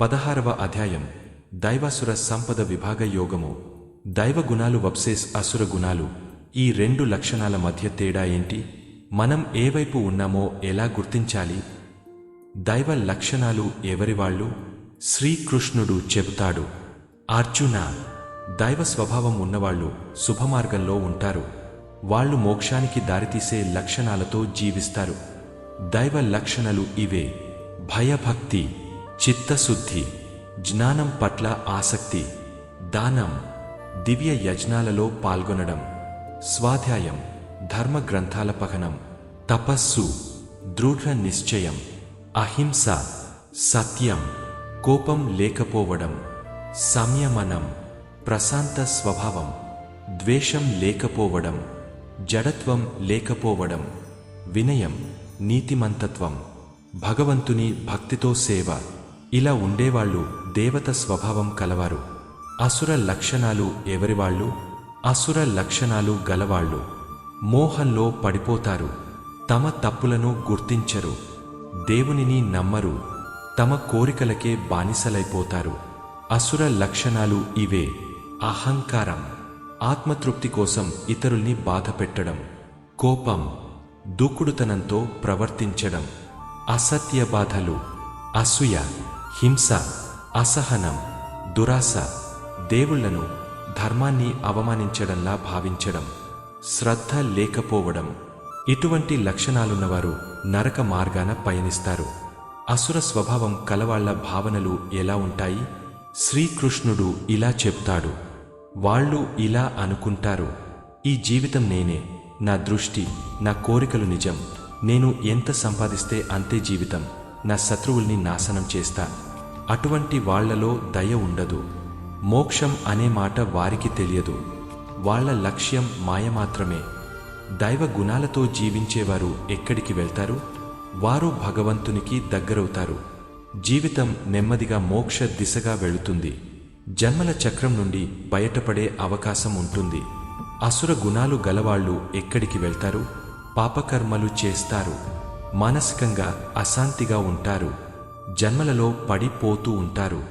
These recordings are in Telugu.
పదహారవ అధ్యాయం. దైవాసుర సంపద విభాగ యోగము. దైవ గుణాలు వప్సేస్ అసుర గుణాలు. ఈ రెండు లక్షణాల మధ్య తేడా ఏంటి? మనం ఏ వైపు ఉన్నామో ఎలా గుర్తించాలి? దైవ లక్షణాలు ఎవరివాళ్ళు శ్రీకృష్ణుడు చెబుతాడు. అర్జున దైవ స్వభావం ఉన్నవాళ్ళు శుభమార్గంలో ఉంటారు. వాళ్ళు మోక్షానికి దారితీసే లక్షణాలతో జీవిస్తారు. దైవ లక్షణాలు ఇవే. భయభక్తి. చిత్తశుద్ధి జ్ఞానం పట్ల ఆసక్తి దానం దివ్య యజ్ఞాలలో పాల్గొనడం స్వాధ్యాయం ధర్మ గ్రంథాల పఠనం తపస్సు దృఢ నిశ్చయం అహింస సత్యం కోపం లేకపోవడం సంయమనం ప్రశాంత స్వభావం ద్వేషం లేకపోవడం జడత్వం లేకపోవడం వినయం నీతిమంతత్వం భగవంతుని భక్తితో సేవ ఇలా ఉండేవాళ్ళు దేవత స్వభావం కలవారు. అసుర లక్షణాలు ఎవరివాళ్ళు? అసుర లక్షణాలు గలవాళ్ళు. మోహంలో పడిపోతారు. తమ తప్పులను గుర్తించరు. దేవునిని నమ్మరు. తమ కోరికలకే బానిసలైపోతారు. అసుర లక్షణాలు ఇవే. అహంకారం. ఆత్మతృప్తి కోసం ఇతరుల్ని బాధపెట్టడం. కోపం. దూకుడుతనంతో ప్రవర్తించడం. అసత్య బాధలు. అసూయ. హింస అసహనం దురాశ దేవుళ్ళను ధర్మాన్ని అవమానించడంలా భావించడం శ్రద్ధ లేకపోవడం. ఇటువంటి లక్షణాలున్నవారు నరక మార్గాన పయనిస్తారు. అసుర స్వభావం కలవాళ్ళ భావనలు ఎలా ఉంటాయి? శ్రీకృష్ణుడు ఇలా చెప్తాడు. వాళ్ళు ఇలా అనుకుంటారు. ఈ జీవితం నేనే. నా దృష్టి నా కోరికలు నిజం. నేను ఎంత సంపాదిస్తే అంతే జీవితం. నా శత్రువుల్ని నాశనం చేస్తా. అటువంటి వాళ్ళలో దయ ఉండదు. మోక్షం అనే మాట వారికి తెలియదు. వాళ్ళ లక్ష్యం మాయ మాత్రమే. దైవ గుణాలతో జీవించేవారు ఎక్కడికి వెళ్తారు? వారు భగవంతునికి దగ్గరవుతారు. జీవితం నెమ్మదిగా మోక్ష దిశగా వెళుతుంది. జన్మల చక్రం నుండి బయటపడే అవకాశం ఉంటుంది. అసుర గుణాలు గలవాళ్ళు ఎక్కడికి వెళ్తారు? పాపకర్మలు చేస్తారు. మానసికంగా అశాంతిగా ఉంటారు. జన్మలలో పడిపోతూ ఉంటారు.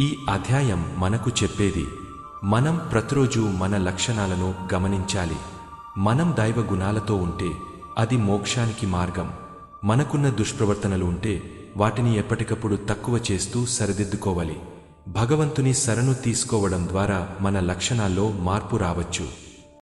ఈ అధ్యాయం మనకు చెప్పేది మనం ప్రతిరోజు మన లక్షణాలను గమనించాలి. మనం దైవ గుణాలతో ఉంటే అది మోక్షానికి మార్గం. మనకున్న దుష్ప్రవర్తనలు ఉంటే వాటిని ఎప్పటికప్పుడు తక్కువ చేస్తూ సరిదిద్దుకోవాలి. భగవంతుని శరణు తీసుకోవడం ద్వారా మన లక్షణాల్లో మార్పు రావచ్చు.